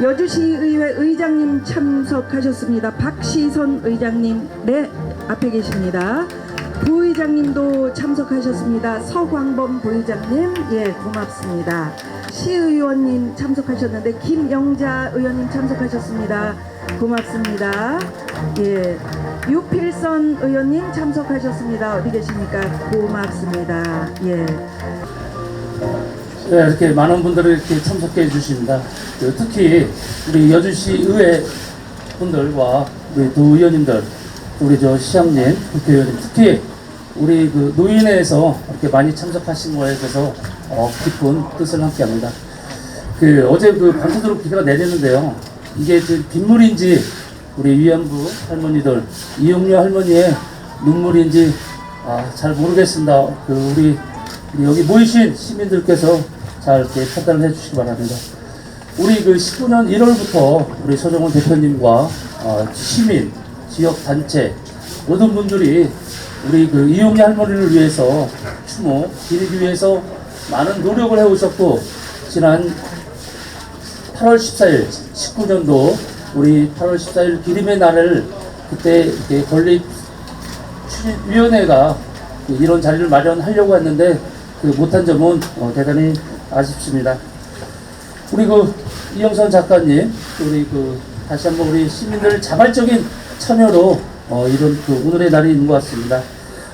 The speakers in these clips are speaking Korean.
여주시의회 의장님 참석하셨습니다. 박시선 의장님, 네, 앞에 계십니다. 부의장님도 참석하셨습니다. 서광범 부의장님, 예, 고맙습니다. 시의원님 참석하셨는데 김영자 의원님 참석하셨습니다. 고맙습니다. 예, 유필선 의원님 참석하셨습니다. 어디 계십니까? 고맙습니다. 예. 네, 이렇게 많은 분들이 이렇게 참석해 주십니다. 그 특히 우리 여주시 의회 분들과 우리 도의원님들, 우리 저 시장님, 국회의원님, 특히 우리 그 노인회에서 이렇게 많이 참석하신 거에 대해서 어, 기쁜 뜻을 함께 합니다. 그 어제 그 밤새도록 비가 내리는데요. 이게 지금 빗물인지 우리 위안부 할머니들, 이용료 할머니의 눈물인지 아, 잘 모르겠습니다. 그 우리 여기 모이신 시민들께서 잘 이렇게 판단을 해주시기 바랍니다. 우리 그 19년 1월부터 우리 서정원 대표님과 어, 시민, 지역 단체 모든 분들이 우리 그 이용희 할머니를 위해서 추모 기리기 위해서 많은 노력을 해오셨고 지난 8월 14일 19년도 우리 8월 14일 기림의 날을 그때 이렇게 건립 추진위원회가 그 이런 자리를 마련하려고 했는데 그 못한 점은 어, 대단히 아쉽습니다. 우리 그 이영선 작가님, 우리 그 다시 한번 우리 시민들 자발적인 참여로 어, 이런 그 오늘의 날이 있는 것 같습니다.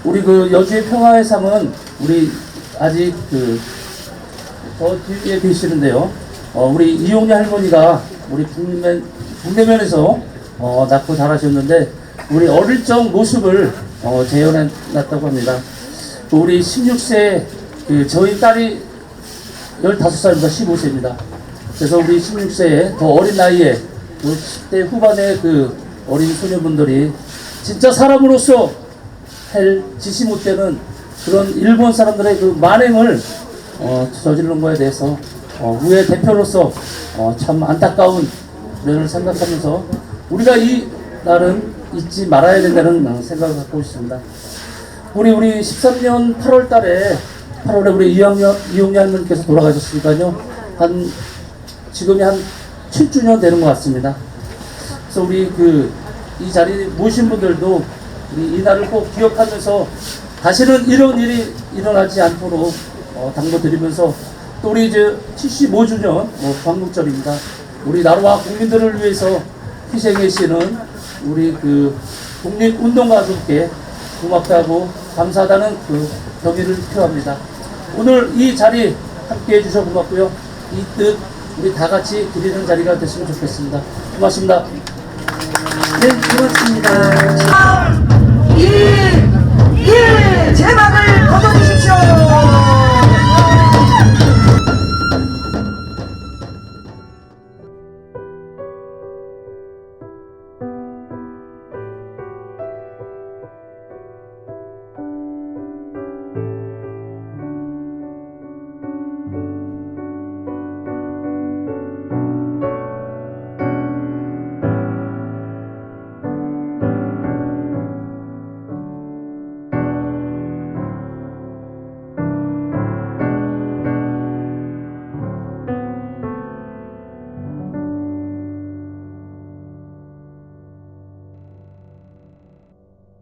우리 그 여주의 평화의 삶은 우리 아직 그 저 뒤에 계시는데요. 어, 우리 이용희 할머니가 우리 북면, 북내면에서 어, 낳고 자라셨는데 우리 어릴 적 모습을 어, 재현해 놨다고 합니다. 또 우리 16세 그 저희 딸이 15살입니다. 15세입니다. 그래서 우리 16세에 더 어린 나이에 그 10대 후반의 그 어린 소녀분들이 진짜 사람으로서 할 지시 못되는 그런 일본 사람들의 그 만행을 어, 저지른 거에 대해서 어, 우회 대표로서 어, 참 안타까운 면을 생각하면서 우리가 이 날은 잊지 말아야 된다는 생각을 갖고 있습니다. 우리 우리 13년 8월 달에 8월에 우리 이영녀 이용녀 할머니께서 돌아가셨으니까요. 한 지금이 한 7주년 되는 것 같습니다. 그래서 우리 그 이 자리 모신 분들도 우리 이 날을 꼭 기억하면서 다시는 이런 일이 일어나지 않도록 어, 당부드리면서 또 우리 이제 75주년 어, 광복절입니다. 우리 나라와 국민들을 위해서 희생하시는 우리 그 독립운동가들께 고맙다고 감사하다는 그 경의를 표합니다. 오늘 이 자리 함께 해주셔서 고맙고요. 이 뜻 우리 다 같이 드리는 자리가 됐으면 좋겠습니다. 고맙습니다. 네, 고맙습니다. 1, 1, 제막을 걷어주십시오.